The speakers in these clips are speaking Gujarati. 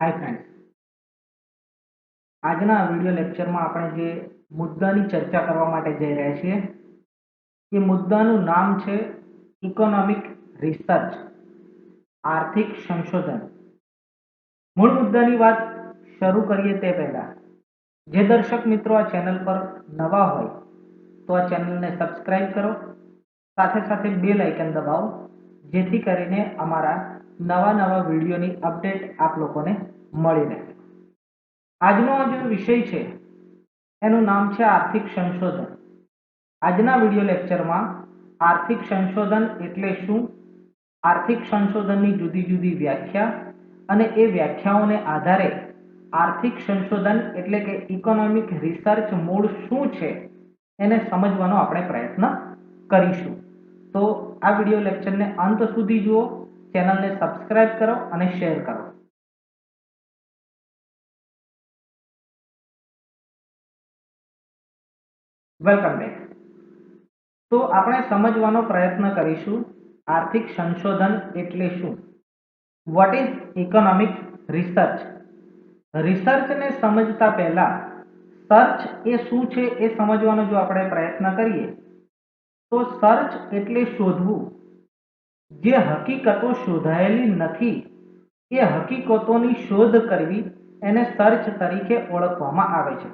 હાય ફ્રેન્ડ્સ આજના વીડિયો લેક્ચરમાં આપણે જે મુદ્દાની ચર્ચા કરવા માટે જઈ રહ્યા છીએ, એ મુદ્દાનું નામ છે ઇકોનોમિક રિસર્ચ આર્થિક સંશોધન. મૂળ મુદ્દાની વાત શરૂ કરીએ તે પહેલા. જે દર્શક મિત્રો આ ચેનલ પર નવા હોય, તો આ ચેનલને સબસ્ક્રાઇબ કરો. સાથે સાથે બેલ આઇકન દબાવો, જેથી કરીને અમારા નવા નવા વિડીયોની અપડેટ આપ લોકોને મળી રહે. આજનો જે વિષય છે, એનું નામ છે આર્થિક સંશોધન. આજના વીડિયો લેક્ચરમાં આર્થિક સંશોધન એટલે શું? આર્થિક સંશોધનની જુદી જુદી વ્યાખ્યા અને એ વ્યાખ્યાઓને આધારે આર્થિક સંશોધન એટલે કે ઇકોનોમિક રિસર્ચ મૂળ શું છે, એને સમજવાનો આપણે પ્રયત્ન કરીશું. તો આ વીડિયો લેક્ચરને અંત સુધી જુઓ. ચેનલને સબસ્ક્રાઇબ કરો અને શેર કરો. Welcome back. તો આપણે સમજવાનો પ્રયત્ન કરીશું, આર્થિક સંશોધન એટલે શું? વોટ ઇઝ ઇકોનોમિક રિસર્ચ રિસર્ચને સમજતા પહેલા સર્ચ એ શું છે એ સમજવાનો જો આપણે પ્રયત્ન કરીએ, તો સર્ચ એટલે શોધવું. જે હકીકતો શોધાયેલી નથી. એ હકીકતોની શોધ કરવી એને સર્ચ તરીકે ઓળખવામાં આવે છે.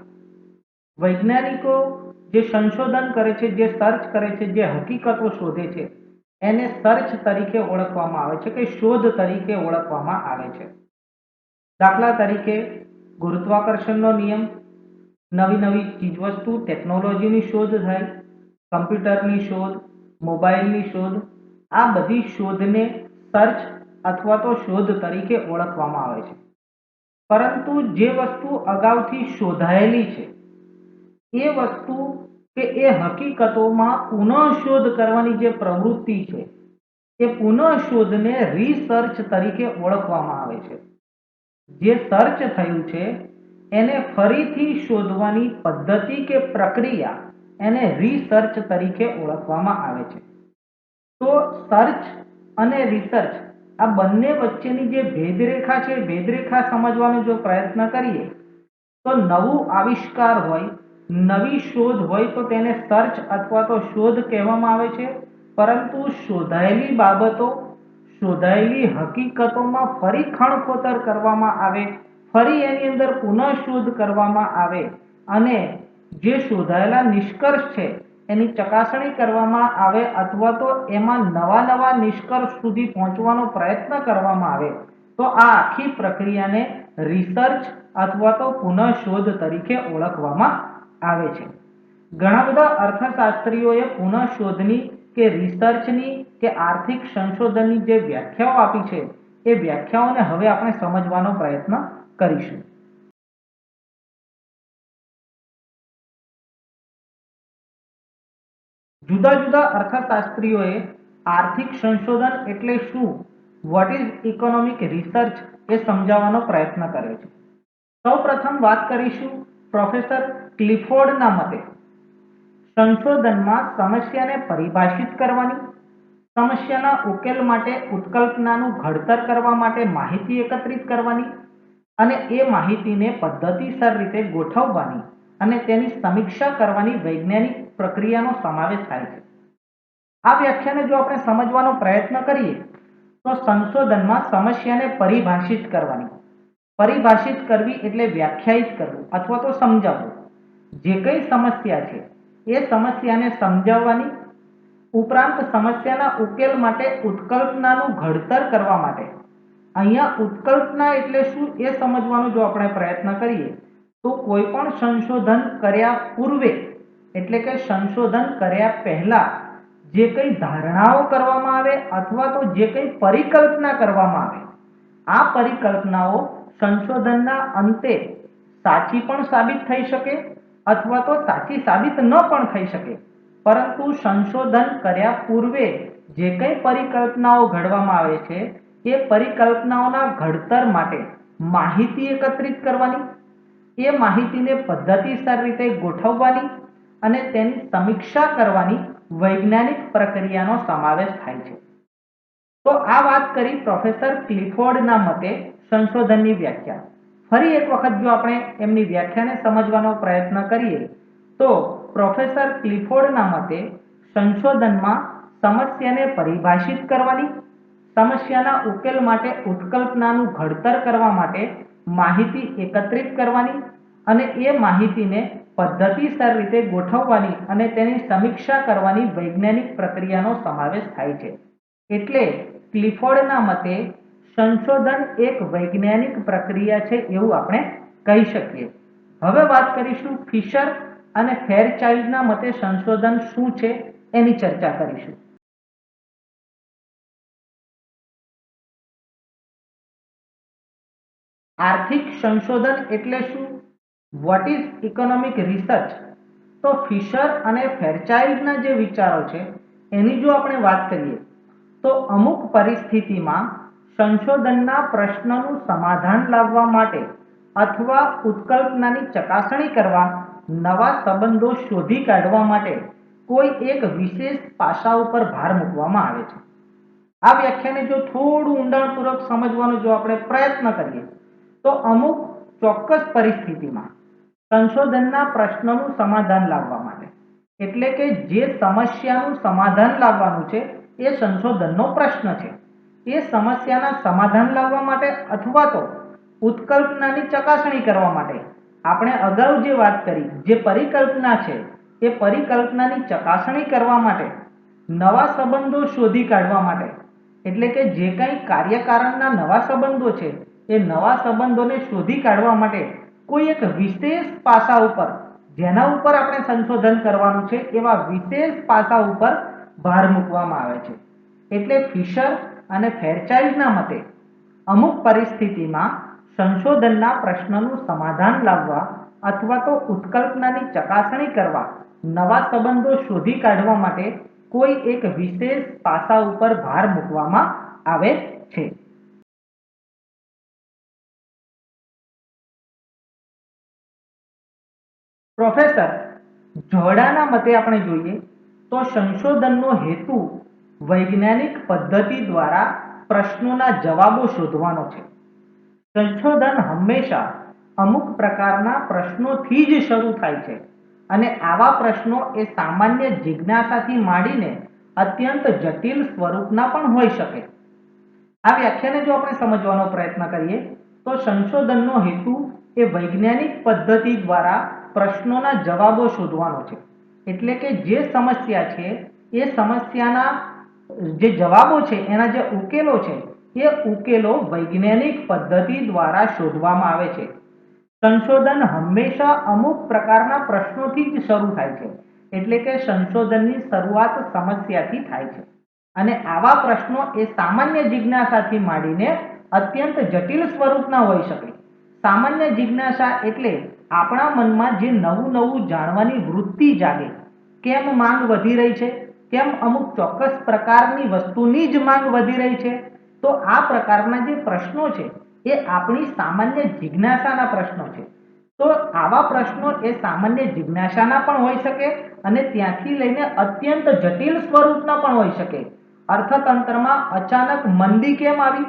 વૈજ્ઞાનિકો જે સંશોધન કરે છે, જે સર્ચ કરે છે, જે હકીકતો શોધે છે, એને સર્ચ તરીકે ઓળખવામાં આવે છે કે શોધ તરીકે ઓળખવામાં આવે છે. દાખલા તરીકે ગુરુત્વાકર્ષણનો નિયમ, નવી નવી ચીજવસ્તુ, ટેકનોલોજીની શોધ થાય, કમ્પ્યુટરની શોધ, મોબાઈલની શોધ આ બધી શોધને સર્ચ અથવા તો શોધ તરીકે ઓળખવામાં આવે છે. પરંતુ જે વસ્તુ અગાઉથી શોધાયેલી છે, એ વસ્તુ કે એ હકીકતોમાં પુનઃ શોધ કરવાની જે પ્રવૃત્તિ છે, એ પુનઃ શોધને રિસર્ચ તરીકે ઓળખવામાં આવે છે. જે સર્ચ થયું છે, એને ફરીથી શોધવાની પદ્ધતિ કે પ્રક્રિયા એને રિસર્ચ તરીકે ઓળખવામાં આવે છે. તો સર્ચ અને રિસર્ચ આ બંને વચ્ચેની જે ભેદરેખા છે, ભેદરેખા સમજવાનો જો પ્રયત્ન કરીએ, તો નવું આવિષ્કાર હોય, નવી શોધ હોય તો તેને સર્ચ અથવા તો શોધ કહેવામાં આવે છે. પરંતુ શોધાયેલી બાબતો, શોધાયેલી હકીકતોમાં ફરી ખણખોતર કરવામાં આવે, ફરી એની અંદર પુનઃ શોધ કરવામાં આવે અને જે શોધાયેલા નિષ્કર્ષ છે એની ચકાસણી કરવામાં આવે અથવા તો એમાં નવા નવા નિષ્કર્ષ સુધી પહોંચવાનો પ્રયત્ન કરવામાં આવે, તો આ આખી પ્રક્રિયાને રિસર્ચ અથવા તો પુનઃ શોધ તરીકે ઓળખવામાં આવે છે. ઘણા બધા અર્થશાસ્ત્રીઓએ પુનઃ શોધની કે રિસર્ચની કે આર્થિક સંશોધનની જે વ્યાખ્યાઓ આપી છે, એ વ્યાખ્યાઓને હવે આપણે સમજવાનો પ્રયત્ન કરીશું. જુદા જુદા અર્થશાસ્ત્રીઓએ આર્થિક સંશોધન એટલે શું? વોટ ઇઝ ઇકોનોમિક રિસર્ચ એ સમજાવવાનો પ્રયત્ન કર્યો છે. સૌ પ્રથમ વાત કરીશું પ્રોફેસર ક્લિફોર્ડના મતે. સંશોધનમાં સમસ્યાને પરિભાષિત કરવાની, સમસ્યાના ઉકેલ માટે ઉત્કલ્પનાનું ઘડતર કરવા માટે માહિતી એકત્રિત કરવાની અને એ માહિતીને પદ્ધતિસર રીતે ગોઠવવાની. અને તેની સમીક્ષા કરવાની વૈજ્ઞાનિક પ્રક્રિયાનો સમાવેશ થાય છે. આ વ્યાખ્યાને જો આપણે સમજવાનો પ્રયત્ન કરીએ, તો સંશોધનમાં સમસ્યાને પરિભાષિત કરવાની, પરિભાષિત કરવી એટલે વ્યાખ્યાયિત કરવું અથવા તો સમજાવવું. જે કઈ સમસ્યા છે, એ સમસ્યાને સમજાવવાની, ઉપરાંત સમસ્યાના ઉકેલ માટે ઉત્કલ્પનાનું ઘડતર કરવા માટે. અહીંયા ઉત્કલ્પના એટલે શું એ સમજવાનો જો આપણે પ્રયત્ન કરીએ તો કોઈ પણ સંશોધન કર્યા પૂર્વે, એટલે કે સંશોધન કર્યા પહેલા, જે કંઈ ધારણાઓ કરવામાં આવે અથવા તો જે કંઈ પરિકલ્પના કરવામાં આવે, આ પરિકલ્પનાઓ સંશોધનના અંતે સાચી પણ સાબિત થઈ શકે અથવા તો સાચી સાબિત ન પણ થઈ શકે. પરંતુ સંશોધન કર્યા પૂર્વે જે કંઈ પરિકલ્પનાઓ ઘડવામાં આવે છે, એ પરિકલ્પનાઓના ઘડતર માટે માહિતી એકત્રિત કરવાની એ માહિતીને પદ્ધતિસર રીતે ગોઠવવાની અને તેની સમીક્ષા કરવાની વૈજ્ઞાનિક પ્રક્રિયાનો સમાવેશ થાય છે. તો આ વાત કરી પ્રોફેસર ક્લિફોર્ડના મતે સંશોધનની વ્યાખ્યા. ફરી એક વખત જો આપણે એમની વ્યાખ્યાને સમજવાનો પ્રયત્ન કરીએ, તો પ્રોફેસર ક્લિફોર્ડના મતે સંશોધનમાં સમસ્યાને પરિભાષિત કરવાની, સમસ્યાના ઉકેલ માટે ઉત્કલ્પનાનું ઘડતર કરવા માટે માહિતી એકત્રિત કરવાની અને એ માહિતીને પદ્ધતિસર રીતે ગોઠવવાની અને તેની સમીક્ષા કરવાની વૈજ્ઞાનિક પ્રક્રિયાનો સમાવેશ થાય છે. એટલે ક્લિફોર્ડના મતે સંશોધન એક વૈજ્ઞાનિક પ્રક્રિયા છે એવું આપણે કહી શકીએ. હવે વાત કરીશું ફિશર અને ફેરચાઇલ્ડના મતે સંશોધન શું છે એની ચર્ચા કરીશું. આર્થિક સંશોધન એટલે શું? વોટ ઇઝ ઇકોનોમિક રિસર્ચ તો ફિશર અને ફેરચાઇલ્ડના જે વિચારો છે, એની જો આપણે વાત કરીએ, તો અમુક પરિસ્થિતિમાં સંશોધનના પ્રશ્નનું સમાધાન લાવવા માટે અથવા ઉત્કલ્પનાની ચકાસણી કરવા નવા સંબંધો શોધી કાઢવા માટે કોઈ એક વિશેષ પાસા ઉપર ભાર મૂકવામાં આવે છે. આ વ્યાખ્યાને જો થોડું ઊંડાણપૂર્વક સમજવાનો જો આપણે પ્રયત્ન કરીએ તો અમુક ચોક્કસ પરિસ્થિતિમાં સંશોધનના પ્રશ્નનું સમાધાન લાવવા માટે. એટલે કે જે સમસ્યાનું સમાધાન લાવવાનું છે, એ સંશોધનનો પ્રશ્ન છે. એ સમસ્યાના સમાધાન લાવવા માટે અથવા તો ઉત્કલ્પનાની ચકાસણી કરવા માટે આપણે અગાઉ જે વાત કરી, જે પરિકલ્પના છે, એ પરિકલ્પનાની ચકાસણી કરવા માટે નવા સંબંધો શોધી કાઢવા માટે. એટલે કે જે કંઈ કાર્યકારણના નવા સંબંધો છે એ નવા સંબંધોને શોધી કાઢવા માટે કોઈ એક વિશેષ પાસા ઉપર, જેના ઉપર આપણે સંશોધન કરવાનું છે, એવા વિશેષ પાસા ઉપર ભાર મૂકવામાં આવે છે. એટલે ફિશર અને ફેરચાઇલ્ડના મતે અમુક પરિસ્થિતિમાં સંશોધનના પ્રશ્નનું સમાધાન લાવવા અથવા તો ઉત્કલ્પનાની ચકાસણી કરવા, નવા સંબંધો શોધી કાઢવા માટે કોઈ એક વિશેષ પાસા ઉપર ભાર મૂકવામાં આવે છે. પ્રોફેસર, જોડાના મતે આપણે જોઈએ તો સંશોધનનો હેતુ વૈજ્ઞાનિક પદ્ધતિ દ્વારા પ્રશ્નોના જવાબો શોધવાનો છે. સંશોધન હંમેશા અમુક પ્રકારના પ્રશ્નોથી જ શરૂ થાય છે અને આવા પ્રશ્નો એ સામાન્ય જિજ્ઞાસાથી માંડીને અત્યંત જટિલ સ્વરૂપના પણ હોઈ શકે. આ વ્યાખ્યાને જો આપણે સમજવાનો પ્રયત્ન કરીએ તો સંશોધનનો હેતુ એ વૈજ્ઞાનિક પદ્ધતિ દ્વારા પ્રશ્નોના જવાબો શોધવાનો છે. એટલે કે જે સમસ્યા છે, એ સમસ્યાના જે જવાબો છે, એના જે ઉકેલો છે, એ ઉકેલો વૈજ્ઞાનિક પદ્ધતિ દ્વારા શોધવામાં આવે છે. સંશોધન હંમેશા અમુક પ્રકારના પ્રશ્નોથી જ શરૂ થાય છે. એટલે કે સંશોધનની શરૂઆત સમસ્યાથી થાય છે. અને આવા પ્રશ્નો એ સામાન્ય જિજ્ઞાસાથી માંડીને અત્યંત જટિલ સ્વરૂપના હોઈ શકે. સામાન્ય જિજ્ઞાસા એટલે આપણા મનમાં જે નવું નવું જાણવાની વૃત્તિ જાગે, કેમ માંગ વધી રહી છે? કેમ અમુક ચોક્કસ પ્રકારની વસ્તુની જ માંગ વધી રહી છે? તો આ પ્રકારના જે પ્રશ્નો છે, એ આપણી સામાન્ય જિજ્ઞાસાના પ્રશ્નો છે. તો આવા પ્રશ્નો એ સામાન્ય જિજ્ઞાસાના પણ હોઈ શકે અને ત્યાંથી લઈને અત્યંત જટિલ સ્વરૂપના પણ હોઈ શકે. અર્થતંત્રમાં અચાનક મંદી કેમ આવી?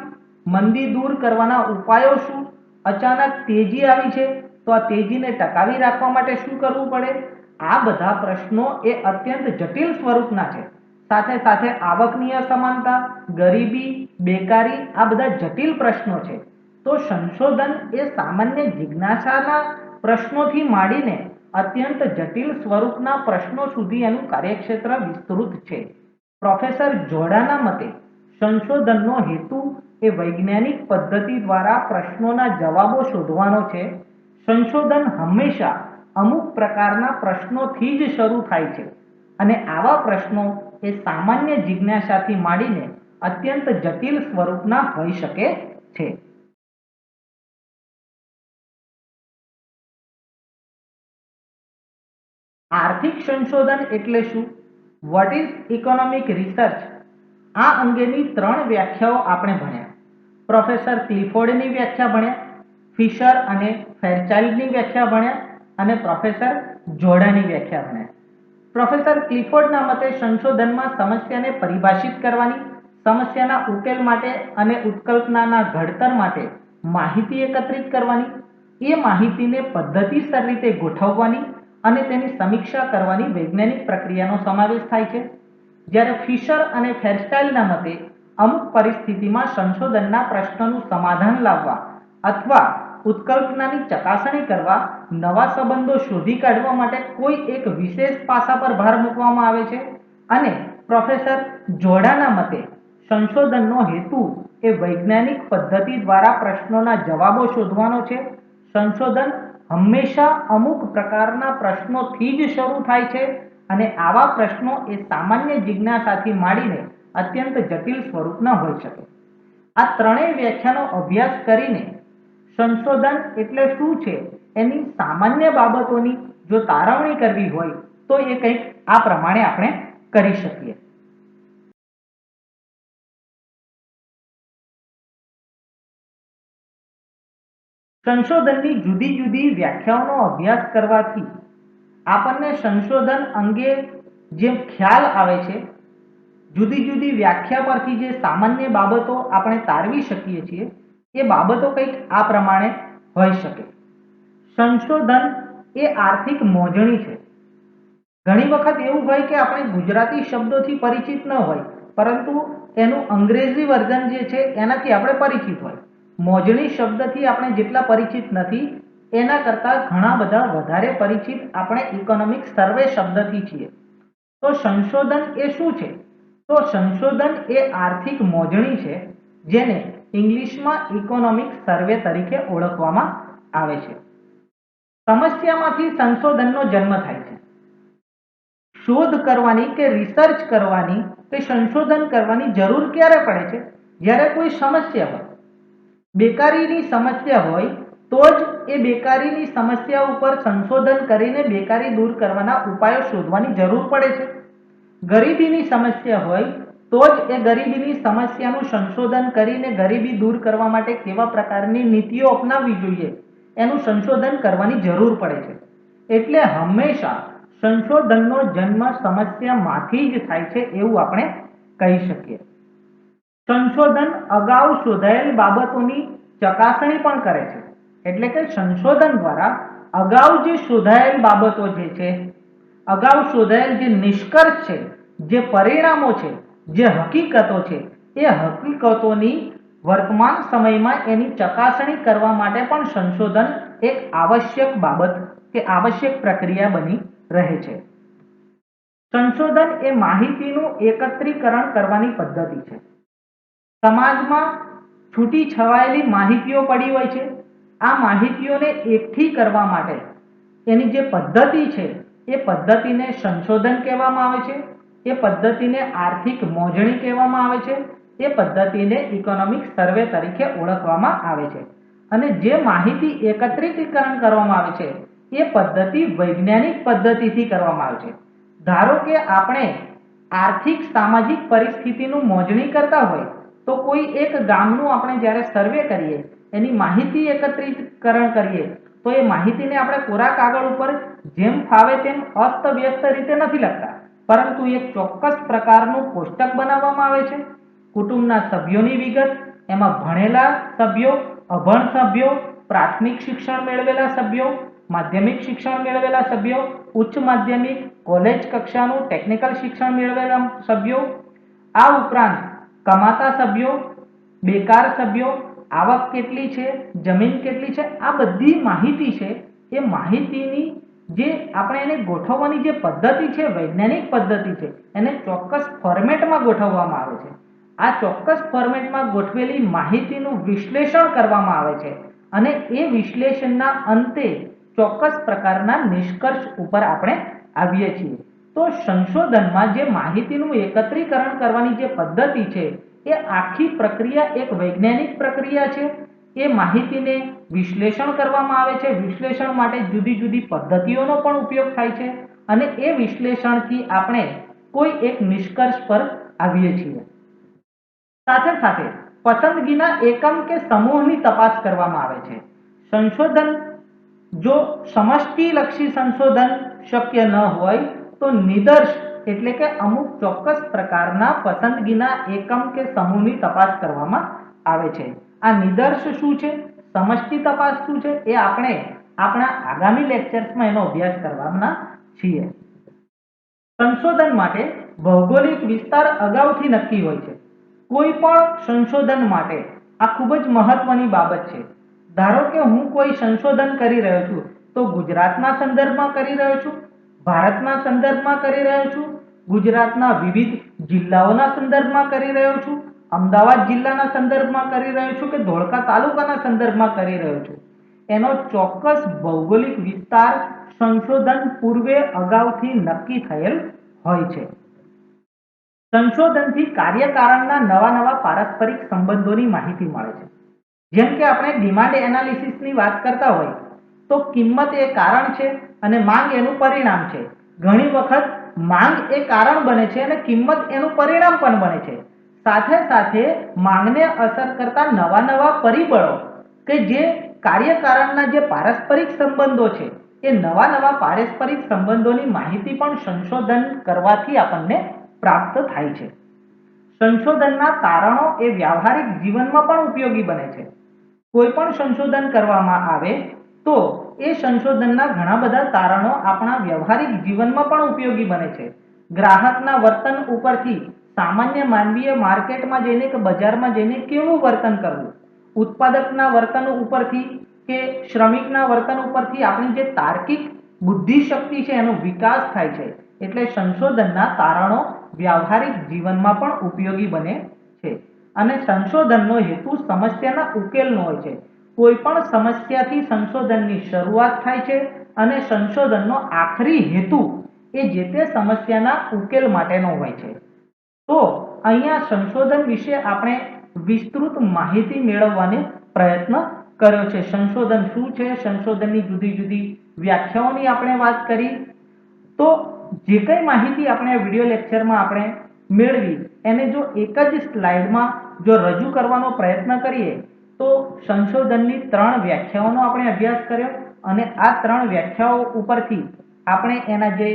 મંદી દૂર કરવાના ઉપાયો શું? અચાનક તેજી આવી છે? તો આ તેજીને ટકાવી રાખવા માટે શું કરવું પડે? આ બધા પ્રશ્નો એ અત્યંત જટિલ સ્વરૂપના છે. સાથે સાથે આવકની અસમાનતા ગરીબી, બેકારી આ બધા જટિલ પ્રશ્નો છે. તો સંશોધન એ સામાન્ય જિજ્ઞાસાના પ્રશ્નોથી માંડીને અત્યંત જટિલ સ્વરૂપના પ્રશ્નો સુધી એનું કાર્યક્ષેત્ર વિસ્તૃત છે. પ્રોફેસર જોડાના મતે, સંશોધનનો હેતુ એ વૈજ્ઞાનિક પદ્ધતિ દ્વારા પ્રશ્નોના જવાબો શોધવાનો છે. સંશોધન હંમેશા અમુક પ્રકારના પ્રશ્નોથી જ શરૂ થાય છે. અને આવા પ્રશ્નો એ સામાન્ય જિજ્ઞાસાથી માંડીને અત્યંત જટિલ સ્વરૂપના હોઈ શકે છે. આર્થિક સંશોધન એટલે શું? વોટ ઇઝ ઇકોનોમિક રિસર્ચ આ અંગેની ત્રણ વ્યાખ્યાઓ આપણે ભણ્યા. પ્રોફેસર ક્લિફોર્ડની વ્યાખ્યા ભણ્યા. ફિશર અને ફેરચાઇલ્ડની વ્યાખ્યા ભણ્યા અને પ્રોફેસર જોડાની વ્યાખ્યા ભણ્યા પ્રોફેસર ક્લિફોર્ડના મતે સંશોધનમાં સમસ્યાને પરિભાષિત કરવાની, સમસ્યાના ઉકેલ માટે અને ઉત્કલ્પનાના ઘડતર માટે માહિતી એકત્રિત કરવાની, એ માહિતીને પદ્ધતિસર રીતે ગોઠવવાની અને તેની સમીક્ષા કરવાની વૈજ્ઞાનિક પ્રક્રિયાનો સમાવેશ થાય છે. જ્યારે ફિશર અને ફેરસ્ટાઇલના મતે અમુક પરિસ્થિતિમાં સંશોધનના પ્રશ્નનું સમાધાન લાવવા અથવા ઉત્કલ્પનાની ચકાસણી કરવા, નવા સંબંધો શોધી કાઢવા માટે કોઈ એક વિશેષ પાસા પર ભાર મૂકવામાં આવે છે? અને પ્રોફેસર જોડાના મતે, સંશોધનનો હેતુ એ વૈજ્ઞાનિક પદ્ધતિ દ્વારા પ્રશ્નોના જવાબો શોધવાનો છે? સંશોધન હંમેશા અમુક પ્રકારના પ્રશ્નોથી જ શરૂ થાય છે અને આવા પ્રશ્નો એ સામાન્ય જિજ્ઞાસાથી માંડીને અત્યંત જટિલ સ્વરૂપના હોઈ શકે. આ ત્રણેય વ્યાખ્યાનો અભ્યાસ કરીને સંશોધન એટલે શું છે? એની સામાન્ય બાબતોની જો તારવણી કરવી હોય, તો એ કંઈક આ પ્રમાણે આપણે કરી શકીએ. સંશોધનની જુદી જુદી વ્યાખ્યાઓનો અભ્યાસ કરવાથી આપણને સંશોધન અંગે જે ખ્યાલ આવે છે, જુદી જુદી વ્યાખ્યા પરથી જે સામાન્ય બાબતો આપણે તારવી શકીએ છીએ એ બાબતો કંઈક આ પ્રમાણે હોઈ શકે. સંશોધન એ આર્થિક મોજણી છે. ઘણી વખત એવું હોય કે આપણે ગુજરાતી શબ્દોથી પરિચિત ન હોય, પરંતુ એનું અંગ્રેજી વર્ઝન જે છે એનાથી આપણે પરિચિત હોય. મોજણી શબ્દથી આપણે જેટલા પરિચિત નથી, એના કરતાં ઘણા બધા વધારે પરિચિત આપણે ઇકોનોમિક સર્વે શબ્દથી છીએ. તો સંશોધન એ શું છે? તો સંશોધન એ આર્થિક મોજણી છે, જેને ઇંગ્લિશમાં ઇકોનોમિક સર્વે તરીકે ઓળખવામાં આવે છે. સમસ્યામાંથી સંશોધનનો જન્મ થાય છે. શોધ કરવાની કે રિસર્ચ કરવાની કે સંશોધન કરવાની જરૂર ક્યારે પડે છે? જ્યારે કોઈ સમસ્યા હોય, બેકારીની સમસ્યા હોય, તો જ એ બેકારીની સમસ્યા ઉપર સંશોધન કરીને બેકારી દૂર કરવાના ઉપાયો શોધવાની જરૂર પડે છે. ગરીબીની સમસ્યા હોય તો જ એ ગરીબીની સમસ્યાનું સંશોધન કરીને ગરીબી દૂર કરવા માટે કેવા પ્રકારની નીતિઓ અપનાવવી જોઈએ, એનું સંશોધન કરવાની જરૂર પડે છે. એટલે હંમેશા સંશોધનનો જન્મ સમસ્યામાંથી જ થાય છે એવું આપણે કહી શકીએ. સંશોધન અગાઉ શોધાયેલ બાબતોની ચકાસણી પણ કરે છે. એટલે કે સંશોધન દ્વારા અગાઉ જે શોધાયેલ બાબતો જે છે, અગાઉ શોધાયેલ જે નિષ્કર્ષ છે, જે પરિણામો છે જે હકીકતો છે, એ હકીકતોની વર્તમાન સમયમાં એની ચકાસણી કરવા માટે પણ સંશોધન એક આવશ્યક બાબત કે આવશ્યક પ્રક્રિયા બની રહે છે. સંશોધન એ માહિતીનું એકત્રીકરણ કરવાની પદ્ધતિ છે. સમાજમાં છૂટી છવાયેલી માહિતીઓ પડી હોય છે. આ માહિતીઓને એકઠી કરવા માટે એની જે પદ્ધતિ છે, એ પદ્ધતિને સંશોધન કહેવામાં આવે છે. એ પદ્ધતિને આર્થિક મોજણી કહેવામાં આવે છે. એ પદ્ધતિને ઇકોનોમિક સર્વે તરીકે ઓળખવામાં આવે છે. અને જે માહિતી એકત્રીકરણ કરવામાં આવે છે, એ પદ્ધતિ વૈજ્ઞાનિક પદ્ધતિથી કરવામાં આવે છે. ધારો કે આપણે આર્થિક સામાજિક પરિસ્થિતિનું મોજણી કરતા હોય, તો કોઈ એક ગામનું આપણે જ્યારે સર્વે કરીએ, એની માહિતી એકત્રીકરણ કરીએ, તો એ માહિતીને આપણે કોરા કાગળ ઉપર જેમ ફાવે તેમ અસ્તવ્યસ્ત રીતે નથી લખતા. પરંતુ એક ચોક્કસ પ્રકારનું કોષ્ટક બનાવવામાં આવે છે. કુટુંબના સભ્યોની વિગત, એમાં ભણેલા સભ્યો, અભણ સભ્યો, પ્રાથમિક શિક્ષણ મેળવેલા સભ્યો, માધ્યમિક શિક્ષણ મેળવેલા સભ્યો, ઉચ્ચ માધ્યમિક કોલેજ કક્ષાનું ટેકનિકલ શિક્ષણ મેળવેલા સભ્યો, આ ઉપરાંત કમાતા સભ્યો, બેકાર સભ્યો, આવક કેટલી છે, જમીન કેટલી છે, આ બધી માહિતી છે એ માહિતીની જે આપણે એને ગોઠવવાની જે પદ્ધતિ છે, વૈજ્ઞાનિક પદ્ધતિ છે, એને ચોક્કસ ફોર્મેટમાં ગોઠવવામાં આવે છે. આ ચોક્કસ ફોર્મેટમાં ગોઠવેલી માહિતીનું વિશ્લેષણ કરવામાં આવે છે અને એ વિશ્લેષણના અંતે ચોક્કસ પ્રકારના નિષ્કર્ષ ઉપર આપણે આવીએ છીએ. તો સંશોધનમાં જે માહિતીનું એકત્રીકરણ કરવાની જે પદ્ધતિ છે, એ આખી પ્રક્રિયા એક વૈજ્ઞાનિક પ્રક્રિયા છે. એ માહિતીને વિશ્લેષણ કરવામાં આવે છે. વિશ્લેષણ માટે જુદી જુદી પદ્ધતિઓનો પણ ઉપયોગ થાય છે અને એ વિશ્લેષણથી આપણે કોઈ એક નિષ્કર્ષ પર આવીએ છીએ. સાથે સાથે પસંદગીના એકમ કે સમૂહની તપાસ કરવામાં આવે છે. સંશોધન, જો સમષ્ટિલક્ષી સંશોધન શક્ય ન હોય, તો નિદર્શ એટલે કે અમુક ચોક્કસ પ્રકારના પસંદગીના એકમ કે સમૂહની તપાસ કરવામાં આવે છે. આ નિદર્શ શું છે? સમષ્ટિ તપાસ શું છે? એ આપણે આપણા આગામી લેક્ચર્સમાં એનો અભ્યાસ કરવાના છીએ. સંશોધન માટે ભૌગોલિક વિસ્તાર અગાઉથી નક્કી હોય છે. કોઈ પણ સંશોધન માટે આ ખૂબ જ મહત્વની બાબત છે. ધારો કે હું કોઈ સંશોધન કરી રહ્યો છું, તો ગુજરાતના સંદર્ભમાં કરી રહ્યો છું, ભારતના સંદર્ભમાં કરી રહ્યો છું, ગુજરાતના વિવિધ જિલ્લાઓના સંદર્ભમાં કરી રહ્યો છું અમદાવાદ જિલ્લાના સંદર્ભમાં કરી રહ્યો છું કે ધોળકા તાલુકાના સંદર્ભમાં કરી રહ્યો છું? એનો ચોક્કસ ભૌગોલિક વિસ્તાર સંશોધન પૂર્વે અગાઉથી નક્કી થયેલ હોય છે. સંશોધનથી કાર્યકારણના નવા નવા પારસ્પરિક સંબંધોની માહિતી મળે છે. જેમ કે આપણે ડિમાન્ડ એનાલિસિસની વાત કરતા હોય, તો કિંમત એ કારણ છે અને માંગ એનું પરિણામ છે. ઘણી વખત માંગ એ કારણ બને છે અને કિંમત એનું પરિણામ પણ બને છે. સાથે સાથે માંગને અસર કરતા નવા નવા પરિબળો કે જે કાર્યકારણના જે પારસ્પરિક સંબંધો છે, એ નવા નવા પારસ્પરિક સંબંધોની માહિતી પણ સંશોધન કરવાથી આપણને પ્રાપ્ત થાય છે. સંશોધનના તારણો એ વ્યવહારિક જીવનમાં પણ ઉપયોગી બને છે. કોઈ પણ સંશોધન કરવામાં આવે તો એ સંશોધનના ઘણા બધા તારણો આપણા વ્યવહારિક જીવનમાં પણ ઉપયોગી બને છે. ગ્રાહકના વર્તન ઉપરથી સામાન્ય માનવીય માર્કેટમાં જઈને કે બજારમાં જઈને કેવું વર્તન કરવું? ઉત્પાદકના વર્તન ઉપરથી કે શ્રમિકના વર્તન ઉપરથી આપણી જે તાર્કિક બુદ્ધિશક્તિ છે એનો વિકાસ થાય છે. એટલે સંશોધનના તારણો વ્યવહારિક જીવનમાં પણ ઉપયોગી બને છે. અને સંશોધનનો હેતુ સમસ્યાના ઉકેલનો હોય છે. કોઈ પણ સમસ્યાથી સંશોધનની શરૂઆત થાય છે અને સંશોધનનો આખરી હેતુ એ જે તે સમસ્યાના ઉકેલ માટેનો હોય છે. તો અહીંયા સંશોધન વિશે આપણે વિસ્તૃત માહિતી મેળવવાનો પ્રયત્ન કર્યો છે. સંશોધન શું છે? સંશોધનની જુદી જુદી વ્યાખ્યાઓની આપણે વાત કરી. તો જે કંઈ માહિતી આપણે વીડિયો લેક્ચરમાં આપણે મેળવી, એને જો એક જ સ્લાઇડમાં જો રજૂ કરવાનો પ્રયત્ન કરીએ, તો સંશોધનની ત્રણ વ્યાખ્યાઓનો આપણે અભ્યાસ કર્યો અને આ ત્રણ વ્યાખ્યાઓ ઉપરથી આપણે એના જે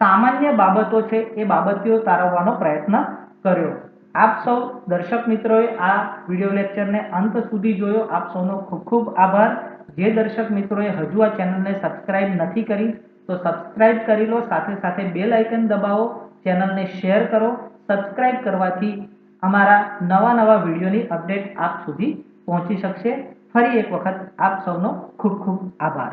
સામાન્ય બાબતો છે એ બાબતીઓ તારવવાનો પ્રયત્ન કર્યો. આપ સૌ દર્શક મિત્રોએ આ વીડિયો લેક્ચરને અંત સુધી જોયો. આપ સૌનો ખૂબ ખૂબ આભાર. જે દર્શક મિત્રોએ હજુ આ ચેનલને સબસ્ક્રાઇબ નથી કરી, તો સબસ્ક્રાઇબ કરી લો. સાથે સાથે બેલ આઇકન દબાવો. ચેનલને શેર કરો. સબસ્ક્રાઇબ કરવાથી અમારા નવા નવા વિડીયોની અપડેટ આપ સુધી પહોંચી શકશે. ફરી એક વખત આપ સૌનો ખૂબ ખૂબ આભાર.